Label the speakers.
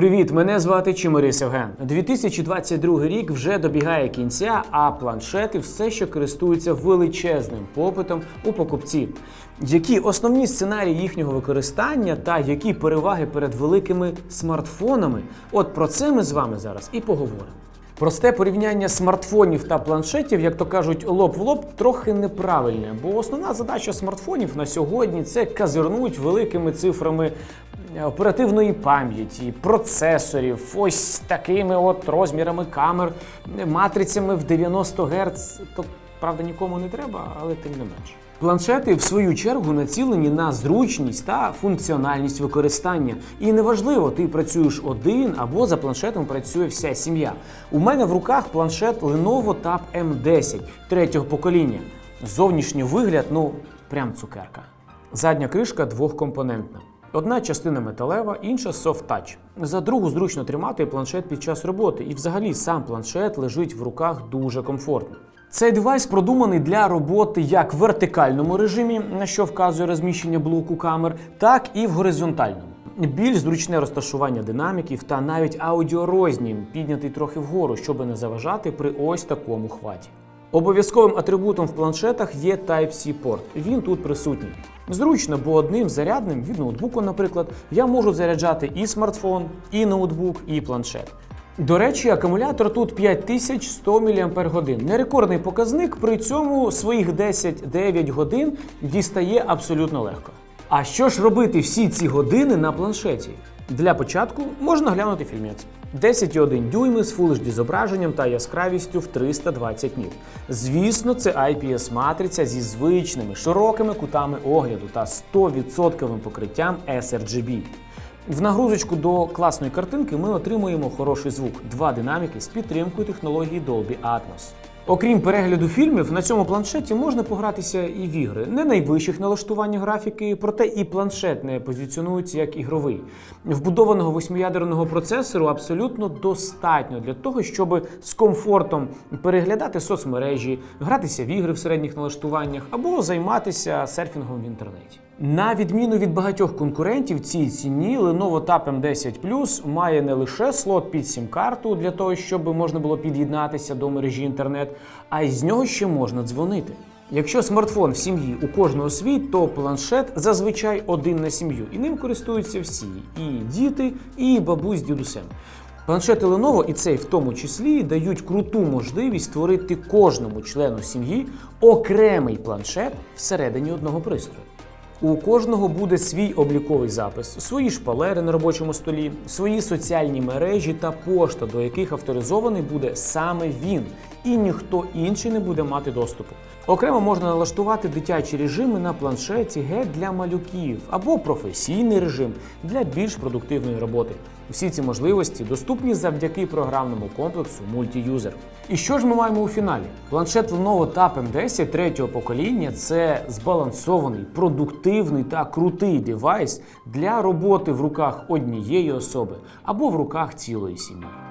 Speaker 1: Привіт, мене звати Чимирис Євген. 2022 рік вже добігає кінця, а планшети все ще користуються величезним попитом у покупців. Які основні сценарії їхнього використання та які переваги перед великими смартфонами? От про це ми з вами зараз і поговоримо. Просте порівняння смартфонів та планшетів, як то кажуть, лоб в лоб, трохи неправильне, бо основна задача смартфонів на сьогодні це казирнуть великими цифрами оперативної пам'яті, процесорів, ось такими от розмірами камер, матрицями в 90 Гц. То правда нікому не треба, але тим не менше. Планшети, в свою чергу, націлені на зручність та функціональність використання. І неважливо, ти працюєш один або за планшетом працює вся сім'я. У мене в руках планшет Lenovo Tab M10 третього покоління. Зовнішній вигляд, ну, прям цукерка. Задня кришка двохкомпонентна. Одна частина металева, інша soft touch. За другу зручно тримати планшет під час роботи, і взагалі сам планшет лежить в руках дуже комфортно. Цей девайс продуманий для роботи як в вертикальному режимі, на що вказує розміщення блоку камер, так і в горизонтальному. Більш зручне розташування динаміків та навіть аудіорознім піднятий трохи вгору, щоб не заважати при ось такому хваті. Обов'язковим атрибутом в планшетах є Type-C порт. Він тут присутній. Зручно, бо одним зарядним від ноутбуку, наприклад, я можу заряджати і смартфон, і ноутбук, і планшет. До речі, акумулятор тут 5100 мАч. Нерекордний показник, при цьому своїх 10-9 годин дістає абсолютно легко. А що ж робити всі ці години на планшеті? Для початку можна глянути фільмець. 10,1 дюйми з Full HD зображенням та яскравістю в 320 ніт. Звісно, це IPS-матриця зі звичними широкими кутами огляду та 100% покриттям sRGB. В нагрузочку до класної картинки ми отримуємо хороший звук, два динаміки з підтримкою технології Dolby Atmos. Окрім перегляду фільмів, на цьому планшеті можна погратися і в ігри. Не найвищих налаштувань графіки, проте і планшет не позиціонується як ігровий. Вбудованого восьмиядерного процесору абсолютно достатньо для того, щоб з комфортом переглядати соцмережі, гратися в ігри в середніх налаштуваннях або займатися серфінгом в інтернеті. На відміну від багатьох конкурентів, цій ціні Lenovo Tab M10 Plus має не лише слот під сім-карту для того, щоб можна було під'єднатися до мережі інтернет, а й з нього ще можна дзвонити. Якщо смартфон в сім'ї у кожного свій, то планшет зазвичай один на сім'ю, і ним користуються всі і діти, і бабусь з дідусем. Планшети Lenovo, і цей в тому числі, дають круту можливість створити кожному члену сім'ї окремий планшет всередині одного пристрою. У кожного буде свій обліковий запис, свої шпалери на робочому столі, свої соціальні мережі та пошта, до яких авторизований буде саме він, і ніхто інший не буде мати доступу. Окремо можна налаштувати дитячі режими на планшеті геть для малюків або професійний режим для більш продуктивної роботи. Всі ці можливості доступні завдяки програмному комплексу Multi-User. І що ж ми маємо у фіналі? Планшет Lenovo Tab M10 третього покоління це збалансований, продуктивний та крутий девайс для роботи в руках однієї особи або в руках цілої сім'ї.